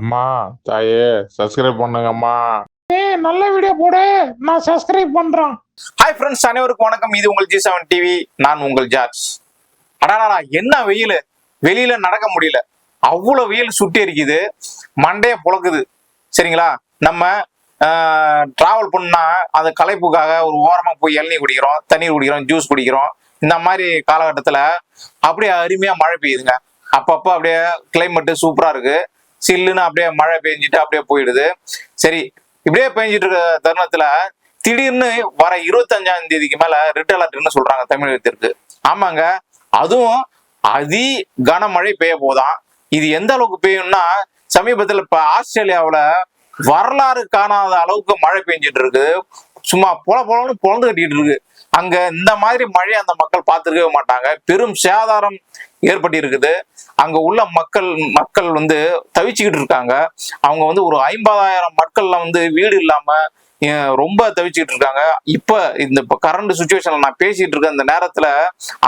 அம்மா. தாயே சப்ஸ்கிரைப் பண்ணுங்கம்மா. ஏய் நல்ல வீடியோ போடு. நான் சப்ஸ்கிரைப் பண்றேன். ஹாய் ஃப்ரெண்ட்ஸ் அனைவருக்கும் வணக்கம். இது உங்கள் ஜி செவன் டிவி நான் உங்கள் ஜார்ஜ். அடாடா என்ன வெயில்? வெளியில நடக்க முடியல. அவ்வளோ வெயில் சுட்டி எரிக்குது மண்டைய புழக்குது. சரிங்களா? நம்ம டிராவல் பண்ணா அந்த களைப்புக்காக ஒரு ஓரமா போய் இளநீ குடிக்கிறோம் தண்ணீர் குடிக்கிறோம் ஜூஸ் குடிக்கிறோம். இந்த மாதிரி காலகட்டத்துல அப்படியே அருமையா மழை பெய்யுதுங்க. அப்பப்போ அப்படியே கிளைமேட்டு சூப்பரா இருக்கு. சில்லுன்னு அப்படியே மழை பெஞ்சிட்டு அப்படியே போயிடுது. சரி இப்படியே பெஞ்சிட்டு இருக்க தருணத்துல திடீர்னு வர இருபத்தஞ்சாம் தேதிக்கு மேல ரெட் அலர்ட்னு சொல்றாங்க தமிழகத்திற்கு. ஆமாங்க அதுவும் அதி கனமழை பெய்ய போதாம் இது எந்த அளவுக்கு பெய்யும்னா சமீபத்துல இப்ப ஆஸ்திரேலியாவுல வரலாறு காணாத அளவுக்கு மழை பெஞ்சிட்டு இருக்கு. சும்மா பொல பொலன்னு பொழந்து கட்டிட்டு இருக்கு. அங்க இந்த மாதிரி மழை அந்த மக்கள் பார்த்துருக்கவே மாட்டாங்க. பெரும் சேதாரம் ஏற்பட்டு இருக்குது அங்க உள்ள மக்கள் மக்கள் வந்து தவிச்சுக்கிட்டு இருக்காங்க. அவங்க வந்து ஒரு ஐம்பதாயிரம் மக்கள்ல வந்து வீடு இல்லாம ரொம்ப தவிச்சுக்கிட்டு இருக்காங்க. இப்ப இந்த இப்ப கரண்ட் சுச்சுவேஷன்ல நான் பேசிட்டு இருக்க இந்த நேரத்துல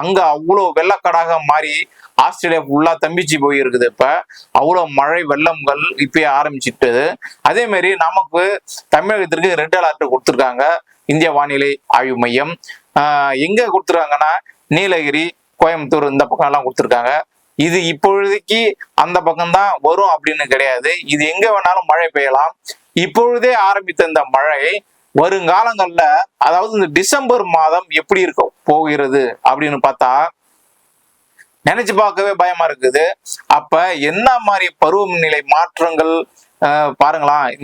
அங்க அவ்வளோ வெள்ளக்காடாக மாறி ஆஸ்திரேலியா ஃபுல்லா தம்பிச்சு போயிருக்குது இப்ப. அவ்வளோ மழை வெள்ளங்கள் இப்பயே ஆரம்பிச்சுட்டு. அதே மாதிரி நமக்கு தமிழகத்திற்கு ரெட் அலர்ட் கொடுத்துருக்காங்க. இந்திய வானிலை ஆய்வு மையம். ஆஹ் எங்க கொடுத்துருக்காங்கன்னா நீலகிரி கோயம்புத்தூர் இந்த பக்கம் எல்லாம் கொடுத்துருக்காங்க. இது இப்பொழுதைக்கு அந்த பக்கம்தான் வரும் அப்படின்னு கிடையாது. இது எங்க வேணாலும் மழை பெய்யலாம். இப்பொழுதே ஆரம்பித்த இந்த மழை வருங்காலங்கள்ல அதாவது இந்த டிசம்பர் மாதம் எப்படி இருக்க போகிறது அப்படின்னு பார்த்தா நினைச்சு பார்க்கவே பயமா இருக்குது. அப்ப என்ன மாதிரி பருவநிலை மாற்றங்கள் அஹ்,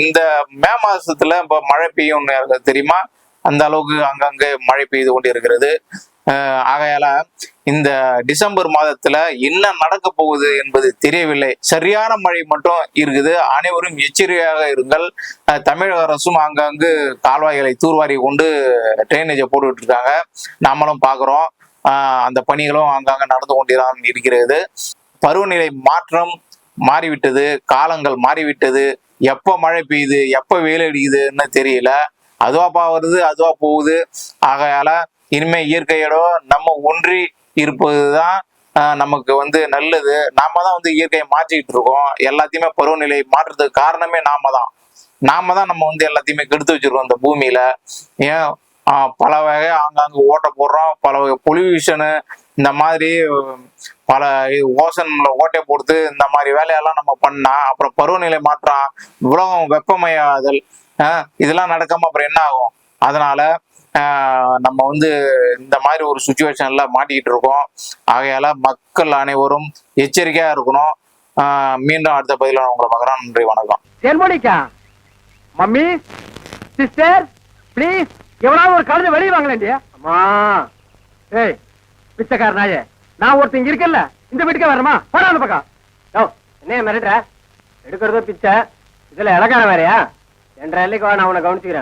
இந்த மே மாசத்துல இப்ப மழை பெய்யும் தெரியுமா? அந்த அளவுக்கு அங்கங்கே மழை பெய்து கொண்டு இருக்கிறது. ஆகையால இந்த டிசம்பர் மாதத்துல என்ன நடக்க போகுது என்பது தெரியவில்லை. சரியான மழை மட்டும் இருக்குது. அனைவரும் எச்சரிக்கையாக இருங்கள். தமிழக அரசும் அங்கங்கு கால்வாய்களை தூர்வாரி கொண்டு ட்ரைனேஜை போட்டுட்டு இருக்காங்க. நாமளும் பார்க்குறோம் அந்த பணிகளும் அங்கங்க நடந்து கொண்டுதான் இருக்கிறது. பருவநிலை மாற்றம் மாறிவிட்டது. காலங்கள் மாறிவிட்டது. எப்ப மழை பெய்யுது? எப்ப வெயில் அடிக்குதுன்னு தெரியல. அதுவாப்பா வருது அதுவா போகுது. ஆகையால இனிமே இயற்கையோட நம்ம ஒன்றி இருப்பதுதான் நமக்கு வந்து நல்லது. நாம தான் வந்து இயற்கையை மாற்றிக்கிட்டு இருக்கோம். எல்லாத்தையுமே பருவநிலை மாற்றுறதுக்கு காரணமே நாம தான். நாம தான் நம்ம வந்து எல்லாத்தையுமே கெடுத்து வச்சிருக்கோம் இந்த பூமியில. ஏன்? பல வகை ஆங்காங்க ஓட்ட போடுறோம். பல வகை பொல்யூஷனு இந்த மாதிரி பல ஓசன்ல ஓட்டை போடுத்து இந்த மாதிரி வேலையெல்லாம் நம்ம பண்ணா அப்புறம் பருவநிலை மாற்றம் உலகம் வெப்பமயாதல் இதெல்லாம் நடக்காம அப்புறம் என்ன ஆகும்? அதனால நம்ம வந்து இந்த மாதிரி ஒரு சுச்சுவேஷன்ல மாட்டிக்கிட்டு இருக்கோம். ஆகையால மக்கள் அனைவரும் எச்சரிக்கையா இருக்கணும். மீண்டும் அடுத்த பதில உங்களை பார்க்குறேன். நன்றி வணக்கம். Mummy sister please. எவனாவது ஒரு கழுதை வெளியே வாங்கலேண்டியா அம்மா. ஏய் பிச்சைக்கார நாயே நான் ஒருத்தன் இங்க இருக்கேன்ல இந்த வீட்டுக்கே வரணுமா? போடா அந்த பக்கம். யோ என்ன மிரட்டுற? எடுக்கிறதோ பிச்சை. இதுல இலக்கார வேறையா? என்ற எல்லைக்கு நான் உன்னை கவனிச்சுக்கிறேன்.